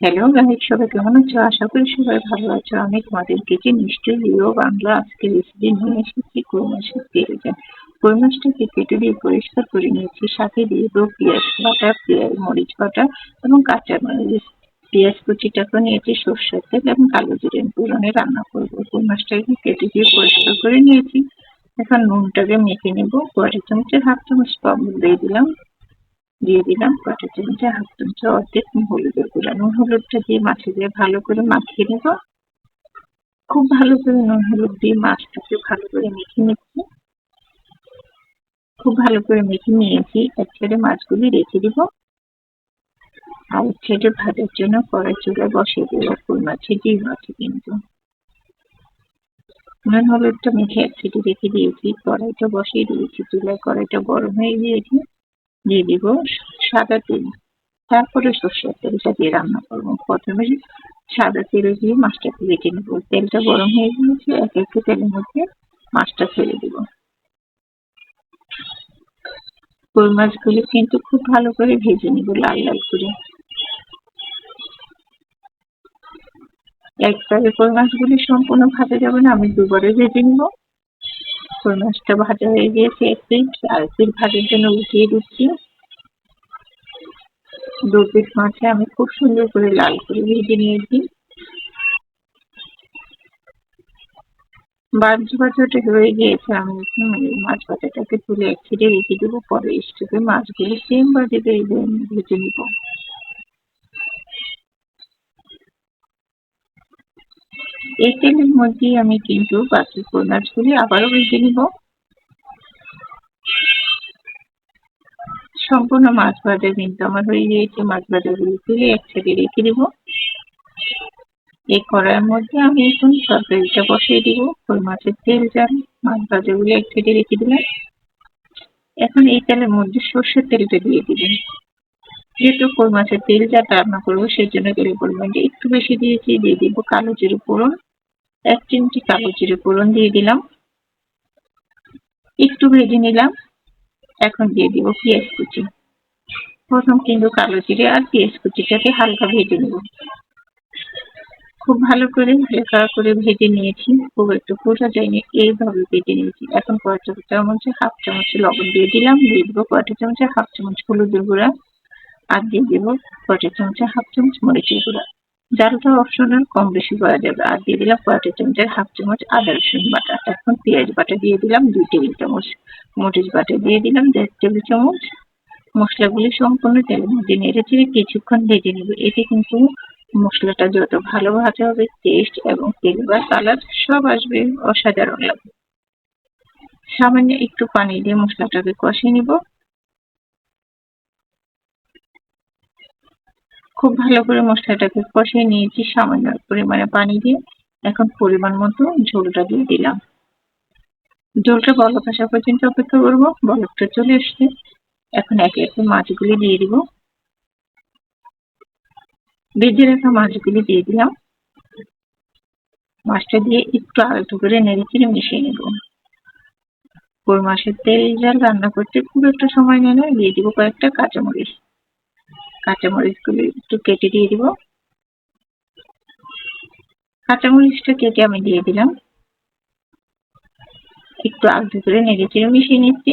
Hello guide সবাই কেমন আছো? আশা করি সবাই ভালো আছো। আমি তোমাদের কিচেন নিশ্চয়ই লিও বাংলা আজকে রেসিপি নিয়ে এসেছি কই মাছের তেল যা কই মাছটাকে কেটে দিয়ে পরিষ্কার করে নিয়েছি, সাথে দিয়ে দেবো পেঁয়াজ বাটা, পেঁয়াজ, মরিচ বাটা এবং কাঁচা মরিচ। পেঁয়াজ কুচিটাকে নিয়েছি, সর্ষের তেল এবং কালো জিরে পুরনে রান্না করব। কই মাছটাকে কেটে দিয়ে পরিষ্কার করে নিয়েছি। এখন নুনটাকে মেখে নেব। কড়াই চামচের হাফ চামচ পাবল দিয়ে দিলাম। দিয়ে দিলাম কটা চামচে হাফ চামচে অর্ধেক হলুদের গুঁড়া? নুন হলুদটা দিয়ে মাছে দিয়ে ভালো করে মাখিয়ে নেব। খুব ভালো করে নুন হলুদ দিয়ে মাছটাকে ভালো করে মেখে নিচ্ছি। খুব ভালো করে মেখে নিয়েছি। এক সাইডে মাছগুলি রেখে দিব। আর এক সাইডে ভাজার জন্য কড়াই চুলায় বসিয়ে দেবো। ফুল মাছে, ডিম আছে কিন্তু। নুন হলুদটা মেখে এক সাইডে রেখে দিয়েছি। কড়াইটা বসিয়ে দিয়েছি। চুলায় কড়াইটা গরম হয়ে গিয়েছে। দিয়ে দিব সাদা তেল। তারপরে সর্ষের তেলটা দিয়ে রান্না করব। প্রথমে সাদা তেল দিয়ে মাছটাকে বেটে নেব। তেলটা গরম হয়ে গিয়েছে, এক একটু তেলের মধ্যে মাছটা ছেড়ে দিব। কই মাছগুলো কিন্তু খুব ভালো করে ভেজে নিব লাল লাল করে। একবারে কই মাছগুলি সম্পূর্ণ ভাজা যাবে না আমি দুবারে ভেজে নিব কই মাছটা ভাজা হয়ে গিয়েছে এক পিঠ আর পিঠ ভাজার জন্য উঠিয়ে দিচ্ছি। দু পিঠ মাছে আমি খুব সুন্দর করে লাল করে ভেজে নিয়েছি। মাছ ভাজাটা হয়ে গিয়েছে। আমি এখন মাছ ভাজাটাকে তুলে এক ছিটে রেখে দেবো। পরে স্টোভে মাছগুলো সেম বাজেতে ভেজে নিব। এই তেলের মধ্যেই আমি কিন্তু বাকি কই মাছগুলি আবারও ভেজে নিব। সম্পূর্ণ মাছ ভাজা কিন্তু আমার হয়ে গিয়েছে, মাছ ভাজাগুলি তুলে এক সাইডে রেখে দেবো। এই কড়াইয়ের মধ্যে আমি এখন তরকারিটা বসিয়ে দিব কই মাছের তেল যান মাছ ভাজাগুলি এক সাইডে রেখে দিলাম। এখন এই তেলের মধ্যে সর্ষের তেলটা দিয়ে দিবেন। যেহেতু কই মাছের তেল যা রান্না করব সেই জন্য তেলের পরিমাণটা একটু বেশি দিয়েছি, দিয়ে দিব কালো জিরে ফোড়ন, এক চিমটি কালো জিরে ফোড়ন দিয়ে দিলাম। একটু ভেজে নিলাম, এখন দিয়ে দিব পেঁয়াজ কুচি। প্রথম কিন্তু কালো জিরে আর পেঁয়াজ কুচিটাকে হালকা ভেজে নেব। খুব ভালো করে হালকা করে ভেজে নিয়েছি, খুব একটু ফোটা যায়নি এইভাবে ভেজে নিয়েছি। এখন কয়েকটা চামচে, হাফ চামচ লবণ দিয়ে দিলাম, দিয়ে দিব কয়েকটা চামচে, হাফ চামচ হলুদের গুঁড়া। আর দিয়ে দেবো কয়েকটা চামচে হাফ চামচ মরিচের গুঁড়া। জালটা অপশনাল কম বেশি করা যাবে। আর দিয়ে দিলাম কয়েকটা চামচের হাফ চামচ আদা রসুন বাটা। এখন পেঁয়াজ বাটা দিয়ে দিলাম দুই টেবিল চামচ। মরিচ বাটা দিয়ে দিলাম দেড় টেবিল চামচ। মশলাগুলি সম্পূর্ণ তেলের মধ্যে নেড়ে চেড়ে কিছুক্ষণ ভেজে নেবে। এতে কিন্তু মশলাটা যত ভালো ভাজা হবে টেস্ট এবং তেল বা কালার সব আসবে অসাধারণ লাগবে। সামান্য একটু পানি দিয়ে মশলাটাকে কষিয়ে নিব। খুব ভালো করে মশলাটাকে কষিয়ে নিয়েছি, সামান্য পরিমাণে পানি দিয়ে। এখন পরিমাণ মতো ঝোলটা দিয়ে দিলাম। ঝোলটা বলক আসা পর্যন্ত অপেক্ষা করব বলকটা চলে এসছে। এখন একে একে মাছগুলি দিয়ে দিব। ভেজে রাখা মাছগুলি দিয়ে দিলাম। মাছটা দিয়ে একটু আলতো করে নেড়ে চেড়ে মিশিয়ে নেব। কই মাছের তেল জাল রান্না করতে খুব একটা সময় নেয় না, দিয়ে দিব কয়েকটা কাঁচামরিচ। কাঁচামরিচগুলো একটু কেটে দিয়ে দিব। কাঁচামরিচটা কেটে আমি দিয়ে দিলাম। একটু আলতো করে নেড়ে চেড়ে মিশিয়ে নিচ্ছি।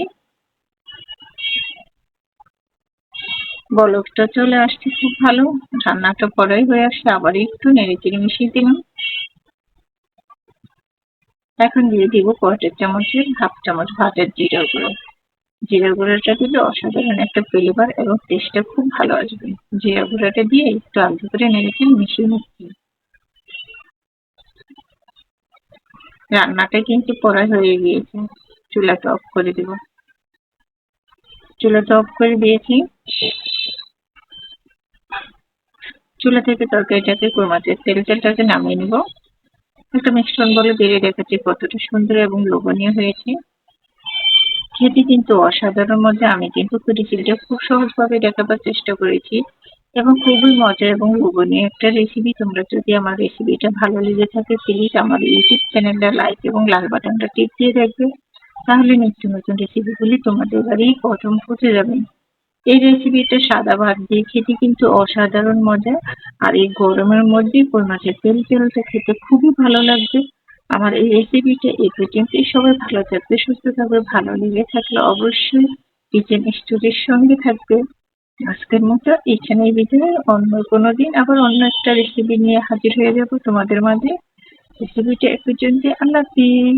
বলকটা চলে আসছে খুব ভালো। রান্নাটা পরেই হয়ে আসছে, আবার একটু নেড়ে চেড়ে মিশিয়ে দিলাম। এখন দিয়ে দিব কয়টা চামচের হাফ চামচ ভাতের জিরা গুঁড়ো জিরা গুঁড়োটা দিলে অসাধারণ একটা ফ্লেভার এবং টেস্টটা খুব ভালো আসবে। জিরা গুঁড়োটা দিয়ে একটু আলতো করে নেড়ে চেড়ে মিশিয়ে নিচ্ছি। রান্নাটা কিন্তু পড়াই হয়ে গিয়েছে। চুলাটা অফ করে দেব। চুলাটা অফ করে দিয়েছি। চুলা থেকে তরকারিটাকে মাছের তেল তেলটাকে নামিয়ে নিব। একটা মিশ্রণ বলে বেড়ে রেখেছি কতটা সুন্দর এবং লোভনীয় হয়েছে। খেতে কিন্তু অসাধারণ মধ্যে আমি কিন্তু রেসিপিটা খুব সহজভাবে দেখাবার চেষ্টা করেছি এবং খুবই মজা এবং লোভনীয় একটা রেসিপি তোমরা যদি আমার রেসিপিটা ভালো লেগে থাকে প্লিজ আমার ইউটিউব চ্যানেলটা লাইক এবং লাল বাটনটা টিপ দিয়ে রাখবে তাহলে নিত্য নতুন রেসিপিগুলি তোমাদের বাড়ি প্রথম পৌঁছে যাবে। এই রেসিপিটা সাদা ভাত দিয়ে খেতে কিন্তু অসাধারণ মজা। আর এই গরমের মধ্যে কই তেল তেলটা খেতে খুবই ভালো লাগবে। আমার এই রেসিপিটা এই পর্যন্ত সবাই ভালো থাকবে, সুস্থ থাকবে, ভালো লেগে থাকলে অবশ্যই কিচেন স্টোরির সঙ্গে থাকবে। আজকের মতো এখানেই বিদায়। অন্য কোনো দিন আবার অন্য একটা রেসিপি নিয়ে হাজির হয়ে যাব তোমাদের মাঝে। রেসিপিটা এ পর্যন্ত আল্লাহ হাফিজ।